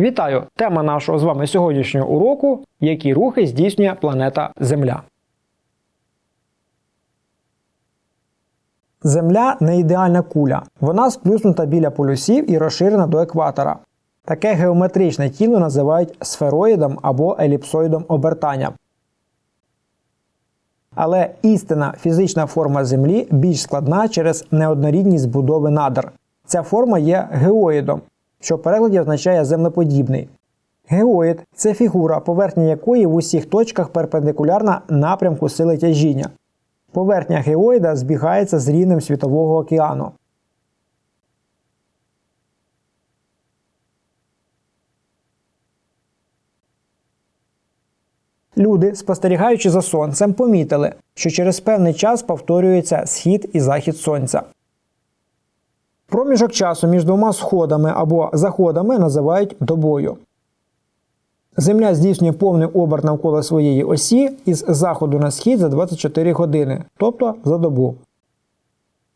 Вітаю! Тема нашого з вами сьогоднішнього уроку які рухи здійснює планета Земля. Земля не ідеальна куля. Вона сплюснута біля полюсів і розширена до екватора. Таке геометричне тіло називають сфероїдом або еліпсоїдом обертання. Але істинна фізична форма Землі більш складна через неоднорідність збудови надр. Ця форма є геоїдом, що в перекладі означає землеподібний. Геоїд це фігура, поверхня якої в усіх точках перпендикулярна напрямку сили тяжіння. Поверхня геоїда збігається з рівнем Світового океану. Люди, спостерігаючи за сонцем, помітили, що через певний час повторюється схід і захід сонця. Проміжок часу між двома сходами або заходами називають добою. Земля здійснює повний оберт навколо своєї осі із заходу на схід за 24 години, тобто за добу.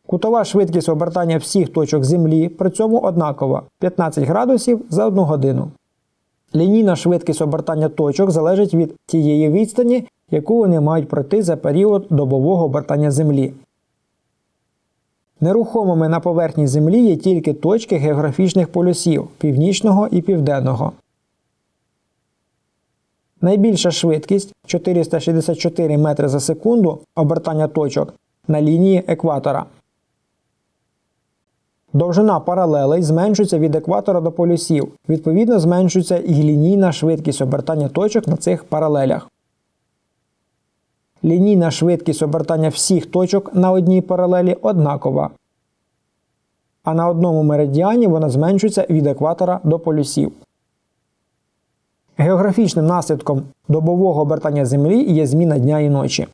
Кутова швидкість обертання всіх точок Землі при цьому однакова 15 градусів за 1 годину. Лінійна швидкість обертання точок залежить від тієї відстані, яку вони мають пройти за період добового обертання Землі. Нерухомими на поверхні Землі є тільки точки географічних полюсів північного і південного. Найбільша швидкість 464 метри за секунду обертання точок на лінії екватора. Довжина паралелей зменшується від екватора до полюсів. Відповідно, зменшується і лінійна швидкість обертання точок на цих паралелях. Лінійна швидкість обертання всіх точок на одній паралелі однакова. А на одному меридіані вона зменшується від екватора до полюсів. Географічним наслідком добового обертання Землі є зміна дня і ночі.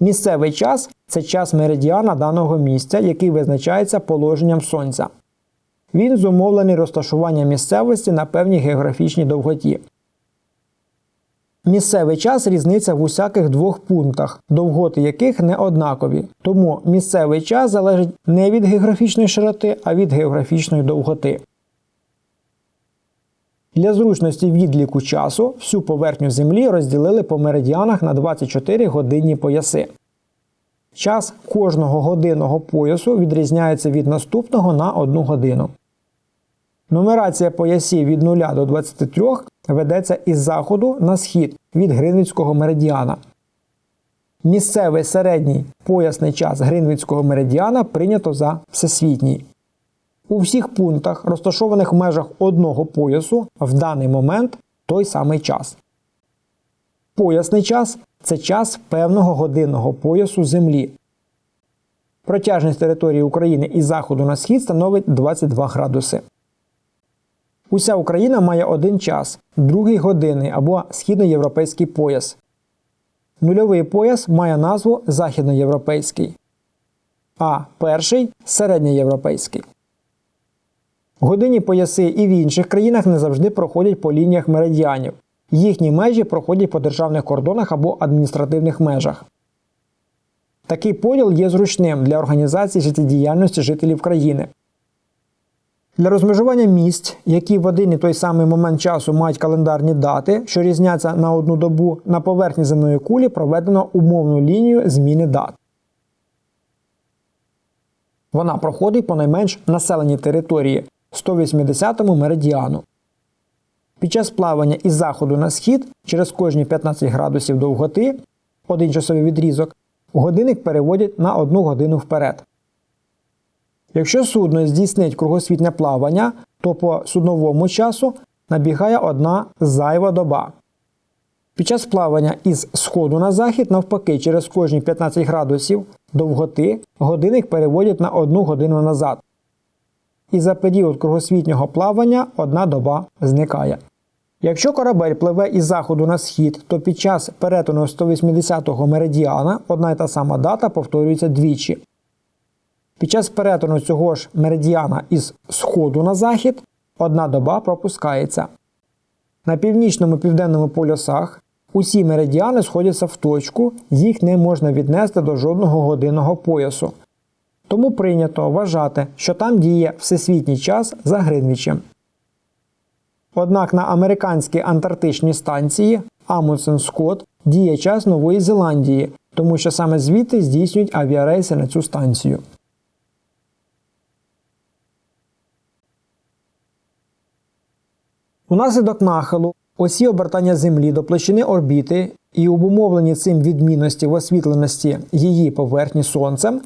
Місцевий час це час меридіана даного місця, який визначається положенням Сонця. Він зумовлений розташуванням місцевості на певній географічній довготі. Місцевий час різниця в усяких двох пунктах, довготи яких не однакові. Тому місцевий час залежить не від географічної широти, а від географічної довготи. Для зручності відліку часу всю поверхню Землі розділили по меридіанах на 24 годинні пояси. Час кожного годинного поясу відрізняється від наступного на 1 годину. Нумерація поясів від 0 до 23 ведеться із заходу на схід від Гринвіцького меридіана. Місцевий середній поясний час Гринвіцького меридіана прийнято за всесвітній. У всіх пунктах, розташованих в межах одного поясу, в даний момент той самий час. Поясний час це час певного годинного поясу Землі. Протяжність території України із заходу на схід становить 22 градуси. Уся Україна має один час, другий годинний або східноєвропейський пояс. Нульовий пояс має назву західноєвропейський, а перший середньоєвропейський. Годинні пояси і в інших країнах не завжди проходять по лініях меридіанів. Їхні межі проходять по державних кордонах або адміністративних межах. Такий поділ є зручним для організації життєдіяльності жителів країни. Для розмежування місць, які в один і той самий момент часу мають календарні дати, що різняться на одну добу, на поверхні земної кулі проведено умовну лінію зміни дат. Вона проходить по найменш населеній території 180-му меридіану. Під час плавання із заходу на схід через кожні 15 градусів довготи, один часовий відрізок, годинник переводять на одну годину вперед. Якщо судно здійснить кругосвітне плавання, то по судновому часу набігає одна зайва доба. Під час плавання із сходу на захід, навпаки, через кожні 15 градусів довготи годинник переводять на одну годину назад. І за період кругосвітнього плавання одна доба зникає. Якщо корабель пливе із заходу на схід, то під час перетину 180-го меридіана одна й та сама дата повторюється двічі. Під час перетину цього ж меридіана із сходу на захід одна доба пропускається. На північному південному полюсах Усі меридіани сходяться в точку, їх не можна віднести до жодного годинного поясу. Тому прийнято вважати, що там діє всесвітній час за Гринвічем. Однак на американській антарктичній станції Амундсен Скотт діє час Нової Зеландії, тому що саме звідти здійснюють авіарейси на цю станцію. Унаслідок нахилу осі обертання Землі до площини орбіти і обумовлені цим відмінності в освітленості її поверхні Сонцем,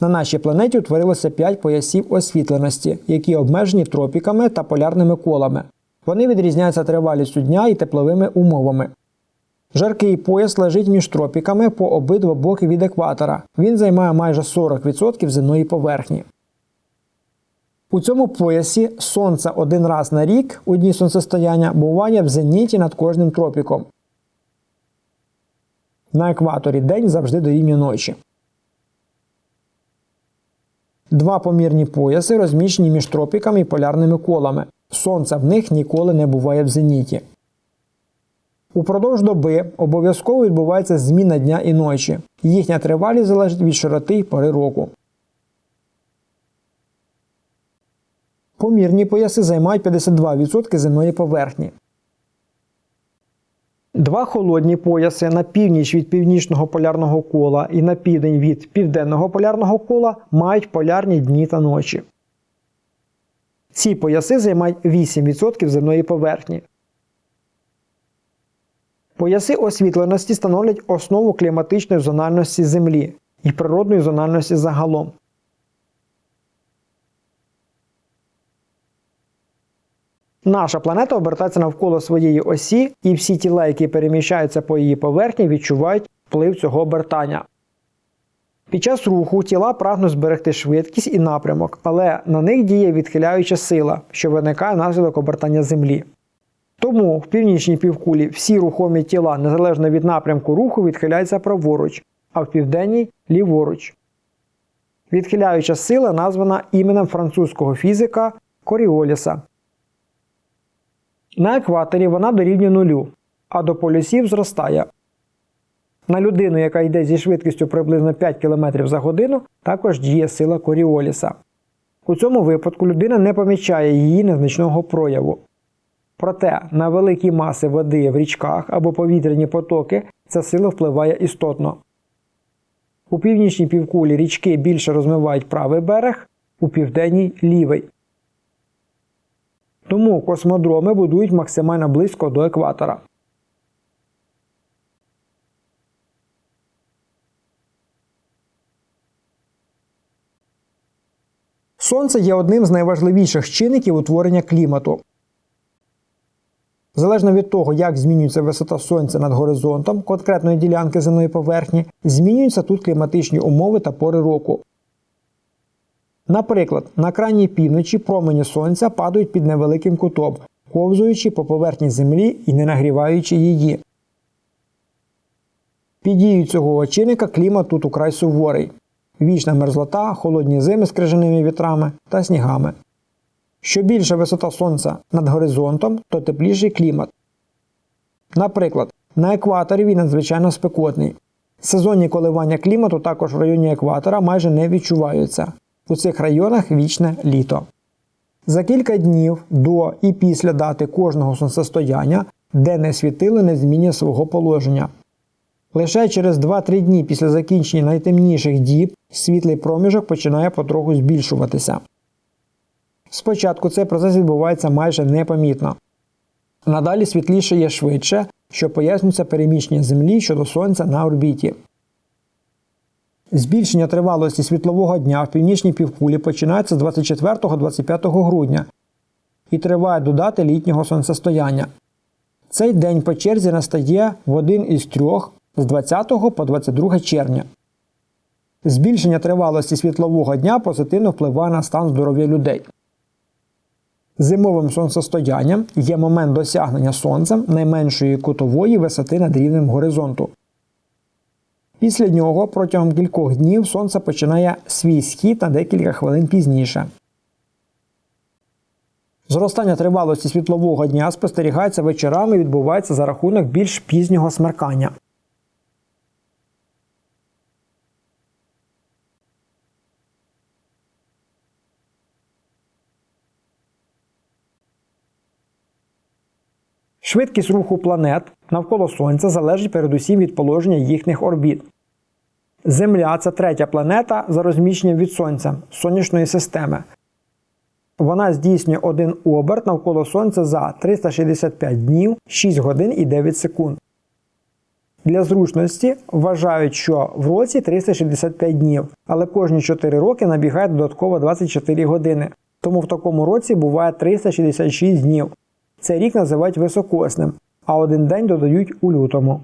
на нашій планеті утворилося 5 поясів освітленості, які обмежені тропіками та полярними колами. Вони відрізняються тривалістю дня і тепловими умовами. Жаркий пояс лежить між тропіками по обидва боки від екватора. Він займає майже 40% земної поверхні. У цьому поясі сонце один раз на рік у дні сонцестояння буває в зеніті над кожним тропіком. На екваторі день завжди дорівнює ночі. Два помірні пояси розміщені між тропіками і полярними колами. Сонце в них ніколи не буває в зеніті. Упродовж доби обов'язково відбувається зміна дня і ночі. Їхня тривалість залежить від широти й пори року. Помірні пояси займають 52% земної поверхні. Два холодні пояси на північ від північного полярного кола і на південь від південного полярного кола мають полярні дні та ночі. Ці пояси займають 8% земної поверхні. Пояси освітленості становлять основу кліматичної зональності Землі і природної зональності загалом. Наша планета обертається навколо своєї осі, і всі тіла, які переміщаються по її поверхні, відчувають вплив цього обертання. Під час руху тіла прагнуть зберегти швидкість і напрямок, але на них діє відхиляюча сила, що виникає внаслідок обертання Землі. Тому в північній півкулі всі рухомі тіла, незалежно від напрямку руху, відхиляються праворуч, а в південній ліворуч. Відхиляюча сила названа іменем французького фізика Коріоліса. На екваторі вона дорівнює нулю, а до полюсів зростає. На людину, яка йде зі швидкістю приблизно 5 км за годину, також діє сила Коріоліса. У цьому випадку людина не помічає її незначного прояву. Проте на великі маси води в річках або повітряні потоки ця сила впливає істотно. У північній півкулі річки більше розмивають правий берег, у південній лівий. Тому космодроми будують максимально близько до екватора. Сонце є одним з найважливіших чинників утворення клімату. Залежно від того, як змінюється висота сонця над горизонтом конкретної ділянки земної поверхні, змінюються тут кліматичні умови та пори року. Наприклад, на крайній півночі промені сонця падають під невеликим кутом, ковзуючи по поверхні землі і не нагріваючи її. Під дією цього очинника клімат тут украй суворий. Вічна мерзлота, холодні зими з крижаними вітрами та снігами. Що більша висота сонця над горизонтом, то тепліший клімат. Наприклад, на екваторі він надзвичайно спекотний. Сезонні коливання клімату також в районі екватора майже не відчуваються. У цих районах вічне літо. За кілька днів до і після дати кожного сонцестояння денне світило не змінює свого положення. Лише через 2-3 дні після закінчення найтемніших діб світлий проміжок починає потроху збільшуватися. Спочатку цей процес відбувається майже непомітно. Надалі світліше є швидше, що пояснюється переміщення Землі щодо Сонця на орбіті. Збільшення тривалості світлового дня в північній півкулі починається з 24-25 грудня і триває до дати літнього сонцестояння. Цей день по черзі настає в один із трьох з 20 по 22 червня. Збільшення тривалості світлового дня позитивно впливає на стан здоров'я людей. Зимовим сонцестоянням є момент досягнення сонцем найменшої кутової висоти над рівнем горизонту. Після нього протягом кількох днів сонце починає свій схід на декілька хвилин пізніше. Зростання тривалості світлового дня спостерігається вечорами і відбувається за рахунок більш пізнього смеркання. Швидкість руху планет навколо Сонця залежить передусім від положення їхніх орбіт. Земля це третя планета за розміщенням від Сонця сонячної системи. Вона здійснює один оберт навколо Сонця за 365 днів, 6 годин і 9 секунд. Для зручності вважають, що в році 365 днів, але кожні 4 роки набігає додатково 24 години. Тому в такому році буває 366 днів. Цей рік називають високосним, а один день додають у лютому.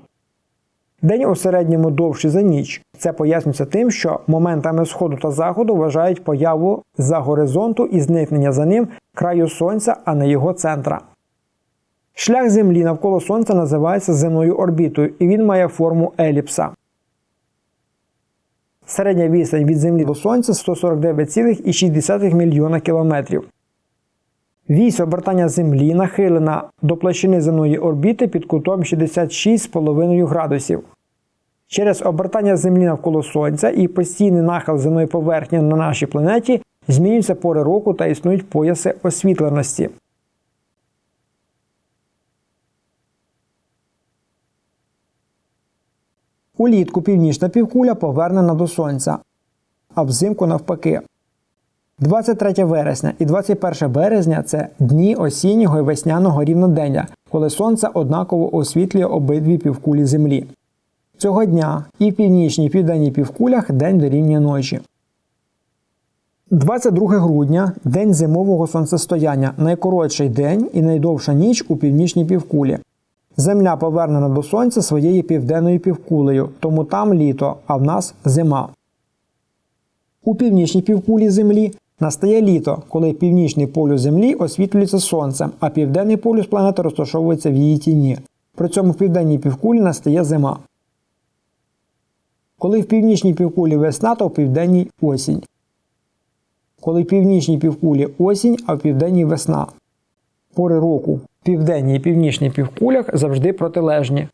День у середньому довший за ніч. Це пояснюється тим, що моментами сходу та заходу вважають появу за горизонту і зникнення за ним краю сонця, а не його центра. Шлях Землі навколо Сонця називається земною орбітою, і він має форму еліпса. Середня відстань від Землі до Сонця 149,6 мільйона кілометрів. Вісь обертання Землі нахилена до площини земної орбіти під кутом 66,5 градусів. Через обертання Землі навколо Сонця і постійний нахил земної поверхні на нашій планеті змінюються пори року та існують пояси освітленості. Улітку північна півкуля повернена до Сонця, а взимку навпаки. 23 вересня і 21 березня це дні осіннього і весняного рівнодення, коли сонце однаково освітлює обидві півкулі Землі. Цього дня і в північній і південній півкулях день дорівнює ночі. 22 грудня день зимового сонцестояння, найкоротший день і найдовша ніч у північній півкулі. Земля повернена до сонця своєю південною півкулею, тому там літо, а в нас зима. У північній півкулі Землі настає літо, коли північний полюс Землі освітлюється сонцем, а південний полюс планети розташовується в її тіні. При цьому в південній півкулі настає зима. Коли в північній півкулі весна, то в південній осінь. Коли в північній півкулі осінь, а в південній весна. Пори року в південній і північній півкулях завжди протилежні.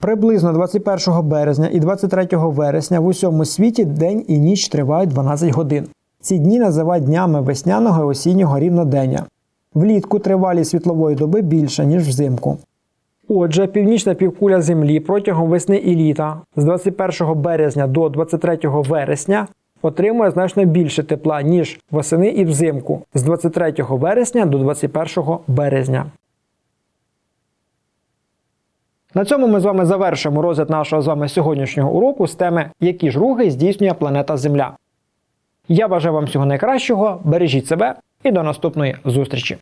Приблизно 21 березня і 23 вересня в усьому світі день і ніч тривають 12 годин. Ці дні називають днями весняного і осіннього рівнодення. Влітку тривалість світлової доби більша, ніж взимку. Отже, північна півкуля Землі протягом весни і літа з 21 березня до 23 вересня отримує значно більше тепла, ніж восени і взимку з 23 вересня до 21 березня. На цьому ми з вами завершимо розгляд нашого з вами сьогоднішнього уроку з теми, які ж рухи здійснює планета Земля. Я бажаю вам всього найкращого, бережіть себе і до наступної зустрічі!